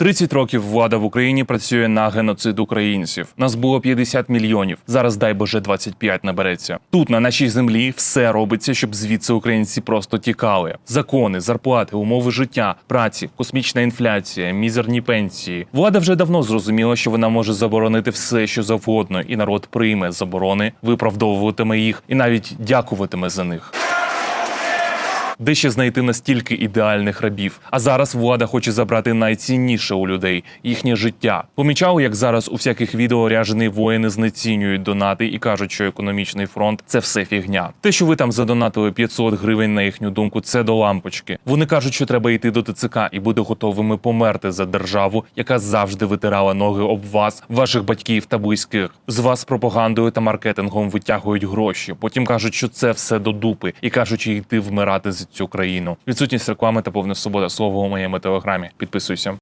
30 років влада в Україні працює на геноцид українців. Нас було 50 мільйонів. Зараз дай Боже 25 набереться. Тут на нашій землі все робиться, щоб звідси українці просто тікали. Закони, зарплати, умови життя, праці, космічна інфляція, мізерні пенсії. Влада вже давно зрозуміла, що вона може заборонити все, що завгодно, і народ прийме заборони, виправдовуватиме їх і навіть дякуватиме за них де ще знайти настільки ідеальних рабів. А зараз влада хоче забрати найцінніше у людей їхнє життя. Помічав, як зараз у всяких відео ряжені воїни знецінюють донати і кажуть, що економічний фронт це все фігня. Те, що ви там задонатили 500 гривень на їхню думку, це до лампочки. Вони кажуть, що треба йти до ТЦК і бути готовими померти за державу, яка завжди витирала ноги об вас, ваших батьків та близьких. З вас пропагандою та маркетингом витягують гроші. Потім кажуть, що це все до дупи, і кажуть, йти вмирати за цю країну. Відсутність реклами та повна свобода слова у моєму телеграмі. Підписуйся.